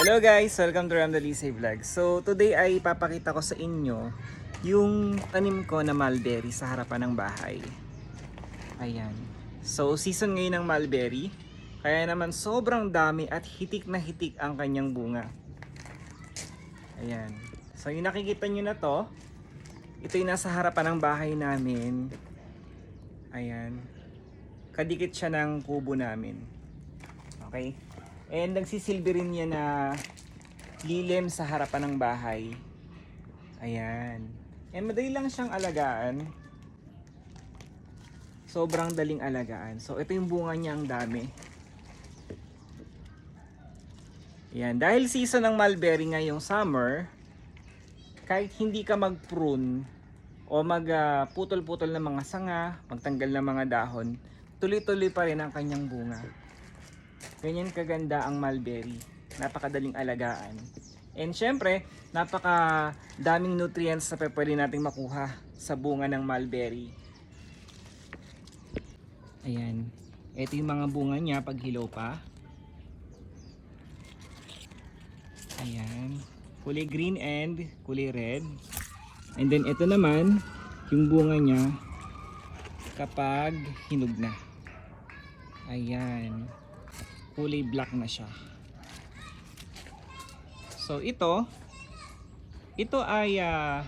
Hello guys! Welcome to Ram Dalisay Vlog. So today ay papakita ko sa inyo yung tanim ko na mulberry sa harapan ng bahay. Ayan. So season ngayon ng mulberry. Kaya naman sobrang dami at hitik na hitik ang kanyang bunga. Ayan. So yung nakikita nyo na to, ito yung nasa harapan ng bahay namin. Ayan. Kadikit siya ng kubo namin. Okay? And nagsisilbi rin niya na lilim sa harapan ng bahay. Ayan. And madali lang siyang alagaan. Sobrang daling alagaan. So ito yung bunga niya ang dami. Ayan. Dahil season ng mulberry ngayong summer, kahit hindi ka mag-prune o magputol-putol ng mga sanga, magtanggal ng mga dahon, tuloy-tuloy pa rin ang kanyang bunga. Ganyan kaganda ang mulberry. Napakadaling alagaan. And syempre, napaka daming nutrients na pwede nating makuha sa bunga ng mulberry. Ayan. Ito yung mga bunga niya pag hilaw pa. Ayan. Kulay green and kulay red. And then ito naman, yung bunga niya kapag hinog na. Ayan kulay black na siya. So ito, ito ay ah,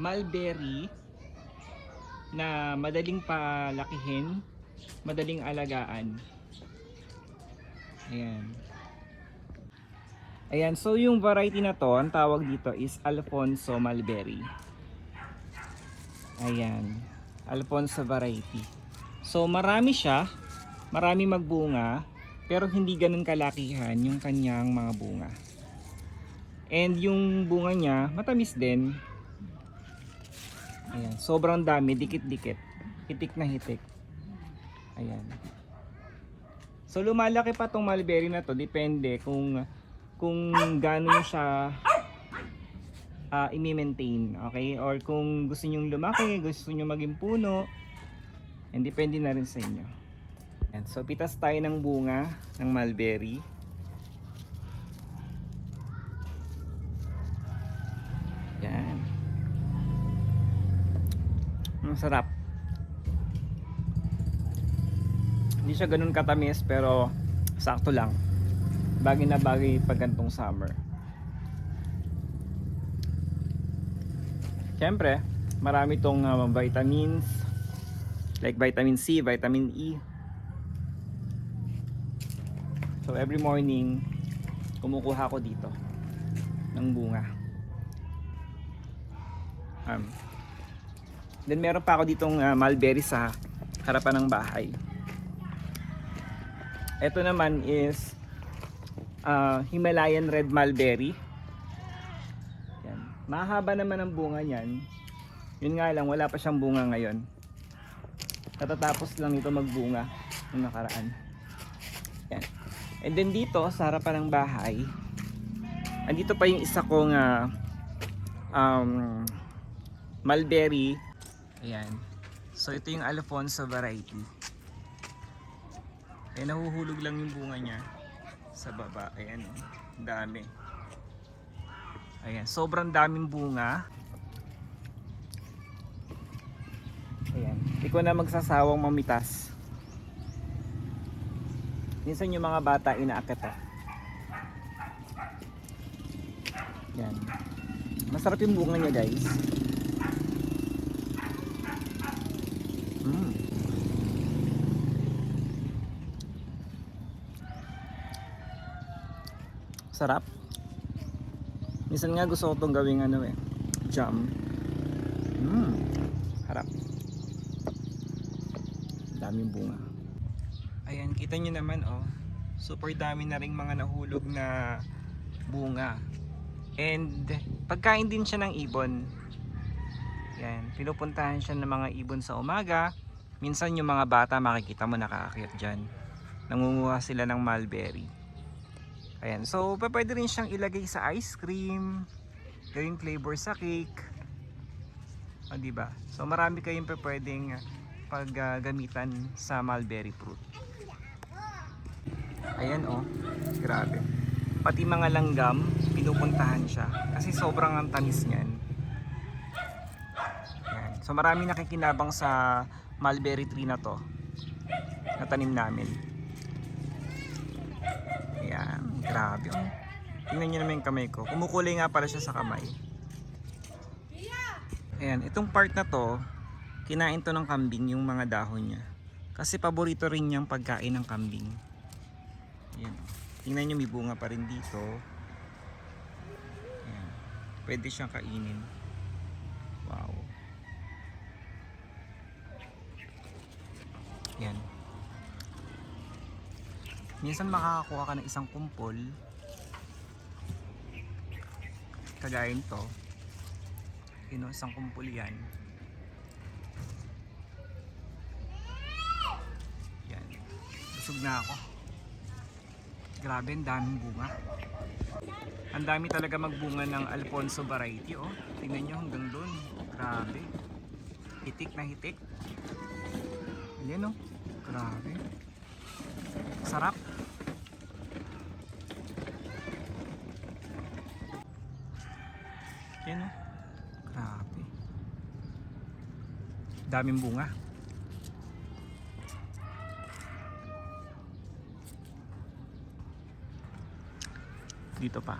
mulberry na madaling palakihin, madaling alagaan. Ayan. Ayan, so yung variety na to, ang tawag dito is Alfonso Mulberry. Ayan, Alfonso variety. So marami siya, marami magbunga pero hindi ganun kalakihan yung kanyang mga bunga. And yung bunga niya matamis din. Ayan, sobrang dami, dikit-dikit. Hitik na hitik. Ayan. So lumalaki pa tong mulberry na to, depende kung kung gaano siya uh, i-maintain, okay? Or kung gusto niyo lumaki, gusto niyo maging puno, and depende na rin sa inyo. Yan. So, pitas tayo ng bunga ng mulberry. Yan. Ang sarap. Hindi siya ganun katamis pero sakto lang. Bagay na bagay pag gantong summer. Siyempre, marami tong uh, vitamins like vitamin C, vitamin E, So every morning, kumukuha ko dito ng bunga. Um, then meron pa ako ditong uh, mulberry sa harapan ng bahay. Ito naman is uh, Himalayan red mulberry. Yan. Mahaba naman ang bunga niyan. Yun nga lang, wala pa siyang bunga ngayon. Katatapos lang ito magbunga ng nakaraan. And then dito sa harapan ng bahay, andito pa yung isa kong uh, um, mulberry. Ayan. So ito yung Alfonso variety. Ay nahuhulog lang yung bunga niya sa baba. Ayan, dami. Ayan, sobrang daming bunga. Ayan, hindi na magsasawang mamitas. Minsan yung mga bata inaakit eh. Yan. Masarap yung bunga niya guys. Mm. Sarap. Minsan nga gusto ko itong gawing ano eh. Jam. Mm. Harap. Daming bunga. Ayan, kita nyo naman oh. Super dami na ring mga nahulog na bunga. And pagkain din siya ng ibon. Yan, pinupuntahan siya ng mga ibon sa umaga. Minsan yung mga bata makikita mo nakakakit dyan. Nangunguha sila ng mulberry. Ayan, so pwede rin siyang ilagay sa ice cream, gawing flavor sa cake. O, diba? So marami kayong pwedeng paggamitan sa mulberry fruit. Ayan oh, grabe. pati mga langgam, pinupuntahan siya. Kasi sobrang ang tamis niyan. Yan. So marami nakikinabang sa mulberry tree na to. Na tanim namin. Ayan, grabe. Oh. Tingnan nyo naman yung kamay ko. Kumukulay nga pala siya sa kamay. Ayan, itong part na to, kinain to ng kambing yung mga dahon niya. Kasi paborito rin niyang pagkain ng kambing. Ayan. Tingnan nyo, may bunga pa rin dito. Ayan. Pwede siyang kainin. Wow. Ayan. Minsan makakakuha ka ng isang kumpol. Kagaya nito. Yun o, isang kumpol yan. Yan. Busog na ako. Grabe, ang daming bunga. Ang dami talaga magbunga ng Alfonso variety, oh. Tingnan nyo hanggang doon. Grabe. Hitik na hitik. Ayan, oh. Grabe. Sarap. Yan, oh. Grabe. Daming bunga. Dito pa.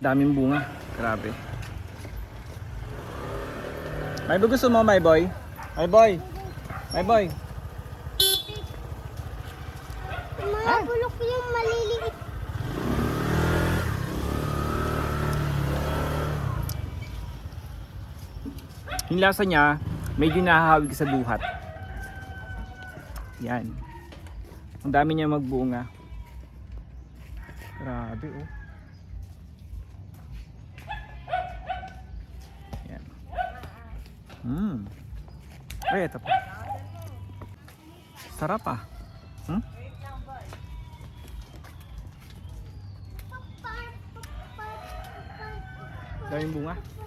Daming bunga. Grabe. May gusto mo, my boy? My boy. My boy. Mga bulok yung maliliit. Yung lasa niya, medyo nahahawig sa duhat. Yan. Ang dami niya magbunga. Grabe oh. Yan. Hmm. Ay, ito pa. Sarap ah. Hmm? Daming bunga.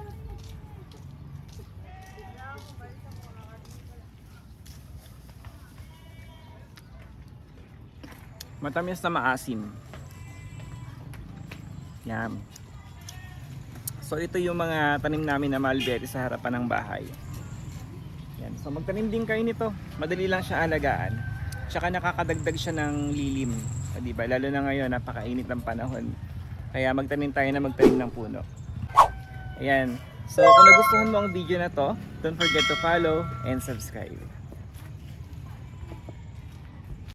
Matamis na maasim. Yan. So ito yung mga tanim namin na mulberry sa harapan ng bahay. Yan. So magtanim din kayo nito. Madali lang siya alagaan. Tsaka nakakadagdag siya ng lilim. O, di ba? Lalo na ngayon, napakainit ng panahon. Kaya magtanim tayo na magtanim ng puno. Ayan. So kung nagustuhan mo ang video na to, don't forget to follow and subscribe.